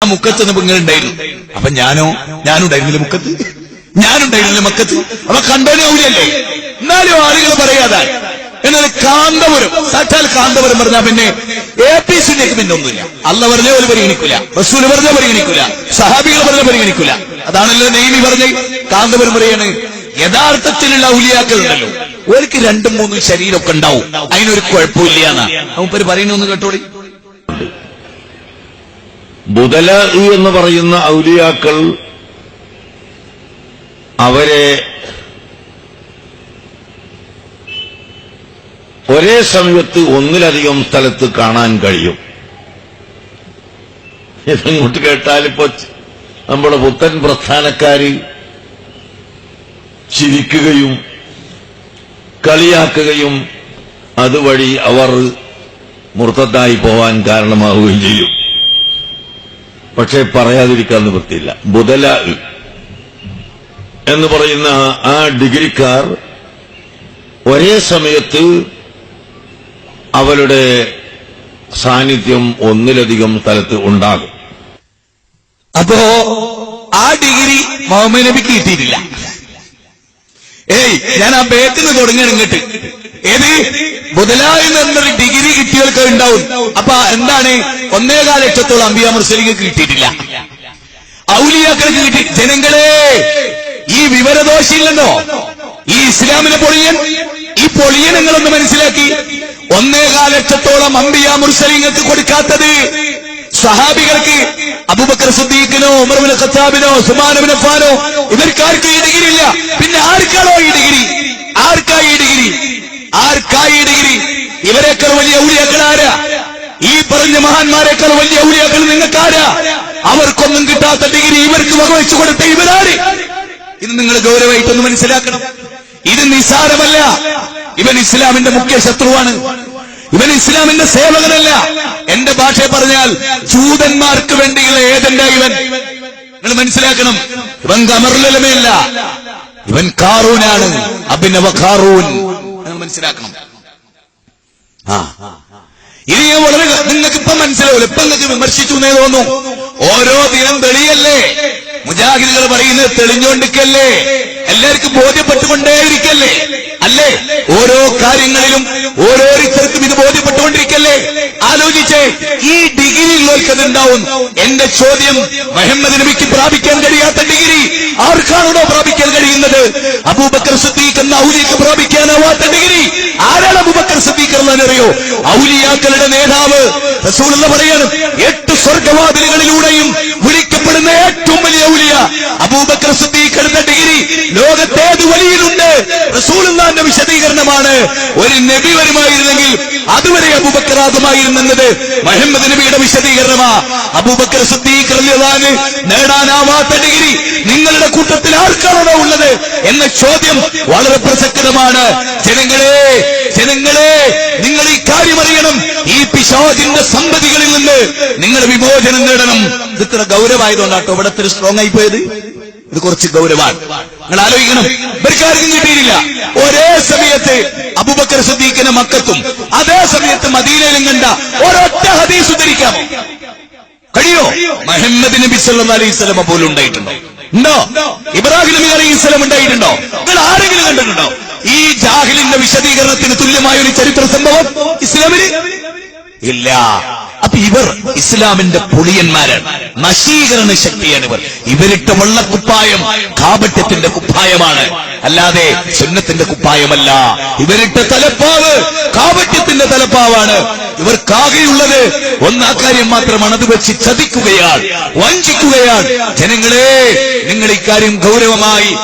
ആ മുക്കത്ത് നിങ്ങൾ ഉണ്ടായിരുന്നു അപ്പൊ ഞാനോ ഞാനുണ്ടായിരുന്നില്ല മുക്കത്ത്? ഞാനുണ്ടായിരുന്നില്ല മക്കത്ത്? അവ കണ്ടോനെ ഔലിയല്ലേ? എന്നാലും ആളുകൾ പറയാതെ. എന്നാൽ കാന്തപുരം സാക്ഷാൽ കാന്തപുരം പറഞ്ഞാൽ പിന്നെ എ പി സിന്നേക്ക് പിന്നെ ഒന്നുമില്ല. അല്ല പറഞ്ഞ പോലെ പരിഗണിക്കില്ല റസൂൽ പറഞ്ഞ പരിഗണിക്കില്ല സഹാബികൾ പറഞ്ഞ പരിഗണിക്കില്ല അതാണല്ലോ നെയ്മി പറഞ്ഞ്. കാന്തപുരം പറയാണ് യഥാർത്ഥത്തിലുള്ള ഔലിയാക്കൾ ഉണ്ടല്ലോ ഓർക്ക് രണ്ടും മൂന്നും ശരീരമൊക്കെ ഉണ്ടാവും. അതിനൊരു കുഴപ്പമില്ല എന്നാ. അവൻ പറയുന്നൊന്ന് കേട്ടോളി. ബുദല എന്ന് പറയുന്ന ഔലിയാക്കൾ അവരെ ഒരേ സമയത്ത് ഒന്നിലധികം സ്ഥലത്ത് കാണാൻ കഴിയും. ഇതങ്ങോട്ട് കേട്ടാലിപ്പോ നമ്മുടെ പുത്തൻ പ്രസ്ഥാനക്കാര് ചിരിക്കുകയും കളിയാക്കുകയും അതുവഴി അവർ മുർത്തത്തായി പോവാൻ കാരണമാവുകയും ചെയ്യും. പക്ഷെ പറയാതിരിക്കാൻ നിവൃത്തിയില്ല. ബുദല എന്ന് പറയുന്ന ആ ഡിഗ്രിക്കാർ ഒരേ സമയത്ത് അവരുടെ സാന്നിധ്യം ഒന്നിലധികം സ്ഥലത്ത് ഉണ്ടാകും. അപ്പോ ആ ഡിഗ്രി മുഹമ്മദ് കിട്ടിയിട്ടില്ല. ഏയ് ഞാൻ ആ തുടങ്ങണം ഇങ്ങോട്ട്. ഏത്? മുതലായി എന്നൊരു ഡിഗ്രി കിട്ടിയവർക്ക് ഉണ്ടാവും. അപ്പൊ എന്താണ്? ഒന്നേകാല ലക്ഷത്തോളം അമ്പിയ മുസ്ലിങ്ങൾക്ക് കിട്ടിയിട്ടില്ല. ഔലിയാക്കൾക്ക് കിട്ടി. ജനങ്ങളെ ഈ വിവരദോഷമില്ലെന്നോ ഈ ഇസ്ലാമിനെ പൊളിയൻ? ഈ പൊളിയൻ നിങ്ങളൊന്ന് മനസ്സിലാക്കി. ഒന്നേകാല ലക്ഷത്തോളം അമ്പിയ മുസ്ലിങ്ങൾക്ക് കൊടുക്കാത്തത് സഹാബികൾക്ക് അബൂബക്കർ സുദ്ദീഖിനോ ഉമർബിന് ഖത്താബിനോ സുമാനബിന് ഫാനോ ഇവർക്കാർക്ക് ഈ ഡിഗ്രി ഇല്ല. പിന്നെ ആർക്കാണോ ഈ ഡിഗ്രി ആർക്കാ ഈ ഡിഗ്രി ആർക്കാ ഈ ഡിഗ്രി? ഇവരെക്കാൾ വലിയ ഔലിയാക്കളാരാ ഈ പറഞ്ഞ മഹാന്മാരെക്കാൾ വലിയ ഔലിയാക്കൾ നിങ്ങൾക്കാരാ? അവർക്കൊന്നും കിട്ടാത്ത ഡിഗ്രി ഇവർക്ക് വകവെച്ചു കൊടുത്ത ഇവരാര്? ഇത് നിങ്ങൾ ഗൗരവമായിട്ടൊന്ന് മനസ്സിലാക്കണം. ഇത് നിസാരമല്ല. ഇവൻ ഇസ്ലാമിന്റെ മുഖ്യ ശത്രുവാണ്. ഇവൻ ഇസ്ലാമിന്റെ സേവകനല്ല. എന്റെ ഭാഷയെ പറഞ്ഞാൽ ജൂതന്മാർക്ക് വേണ്ടിയുള്ള ഏജന്റ ഇവൻ. നിങ്ങൾ മനസ്സിലാക്കണം. ഇവൻ കമറിലമയല്ല ഇവൻ കാറൂനാണ് അഭിനവ കാറൂൻ മനസ്സിലാക്കണം. ആ. ഇനി ഞാൻ വളരെ നിങ്ങൾക്ക് ഇപ്പൊ മനസ്സിലാവില്ല ഇപ്പൊ നിങ്ങൾക്ക് വിമർശിച്ചു എന്നേ തോന്നുന്നു. ഓരോ ദിനം തെളിയല്ലേ? മുജാഹിദുകൾ പറയുന്നത് തെളിഞ്ഞുകൊണ്ടിരിക്കല്ലേ? എല്ലാവർക്കും ബോധ്യപ്പെട്ടുകൊണ്ടേയിരിക്കല്ലേ? അല്ലേ? ഓരോ കാര്യങ്ങളിലും ഓരോരുത്തർക്കും ഇത് ബോധ്യപ്പെട്ടുകൊണ്ടിരിക്കല്ലേ? ആലോചിച്ചേ ഈ ഡിഗ്രി ഉള്ളവർക്ക് അതുണ്ടാവും എന്റെ ചോദ്യം മുഹമ്മദ് നബിക്ക് പ്രാപിക്കാൻ കഴിയാത്ത ഡിഗ്രി ആർക്കാണോ പ്രാപിക്കാൻ കഴിയുന്നത്? അബൂബക്കർ സിദ്ദീഖ് എന്ന ഔലിയക്ക് പ്രാപിക്കാനാവാത്ത ഡിഗ്രി ആരാണ് അബൂബക്കർ സിദ്ദീഖ് എന്നറിയോ? ഔലിയാക്കളുടെ നേതാവ് റസൂൾ എന്ന് പറയാണ് എട്ട് സ്വർഗവാതിലുകളിലൂടെയും വിളിക്കപ്പെടുന്ന ഏറ്റവും വലിയ ഔലിയ അബൂബക്കർ സുദ്ദീഖ് എടുത്ത ഡിഗ്രി ലോകത്തേത് വലിയതുണ്ട്. റസൂൽ എന്നാന്റെ വിശദീകരണമാണ്. ഒരു നബി വരുമായിരുന്നെങ്കിൽ അതുവരെ അബൂബക്കർ മഹമ്മദ് നബിയുടെ വിശദീകരണമാ. അബൂബക്കർ സിദ്ദീഖ് നേടാനാവാത്ത ഡിഗ്രി. നിങ്ങളുടെ കൂട്ടത്തിൽ ആർക്കാണോ ഉള്ളത്? എന്ന ചോദ്യം വളരെ പ്രസക്തമാണ്. ജനങ്ങളെ ജനങ്ങളെ നിങ്ങൾ ഈ കാര്യം അറിയണം. ഈ പിശാചിന്റെ സമ്പതികളിൽ നിന്ന് നിങ്ങൾ വിമോചനം നേടണം. ഇത് ഇത്ര ഗൗരവമായതുകൊണ്ടാട്ടോ. ഇവിടെ ഇത്ര സ്ട്രോങ് ആയി പോയത്. ഇത് കുറച്ച് ഗൗരവമാണ്. നിങ്ങൾ ആലോചിക്കണം ഇവർക്കാർക്കും കിട്ടിയിട്ടില്ല. ഒരേ സമയത്ത് അബുബക്കർ സദ്ദീഖിനെ മക്കത്തും അതേ സമയത്ത് മദീനയിലും കണ്ട ഒരൊറ്റ ഹദീസ് ഉദ്ധരിക്കാമോ കഴിയോ? മുഹമ്മദ് നബി സല്ലാ അലൈഹി സ്വലമ പോലും ഉണ്ടായിട്ടുണ്ടോ? ഉണ്ടോ? ഇബ്രാഹിം നബി അലൈഹി സ്വലം ഉണ്ടായിട്ടുണ്ടോ? നിങ്ങൾ ആരെങ്കിലും കണ്ടിട്ടുണ്ടോ? ഈ ജാഹിലിന്റെ വിശദീകരണത്തിന് തുല്യമായ ഒരു ചരിത്ര സംഭവം ഇസ്ലാമിന് ഇല്ല. അപ്പൊ ഇവർ ഇസ്ലാമിന്റെ പുളിയന്മാരാണ്. നശീകരണ ശക്തിയാണ് ഇവർ. ഇവരിട്ട വെള്ളക്കുപ്പായം കാപട്യത്തിന്റെ കുപ്പായമാണ്. അല്ലാതെ സുന്നത്തിന്റെ കുപ്പായമല്ല. ഇവരിട്ട തലപ്പാവ് കാപട്യത്തിന്റെ തലപ്പാവാണ്. ഇവർക്കാകെയുള്ളത് ഒന്നാ കാര്യം മാത്രമാണ്. അത് വെച്ച് ചതിക്കുകയാണ് വഞ്ചിക്കുകയാണ്. ജനങ്ങളെ നിങ്ങൾ ഇക്കാര്യം ഗൗരവമായി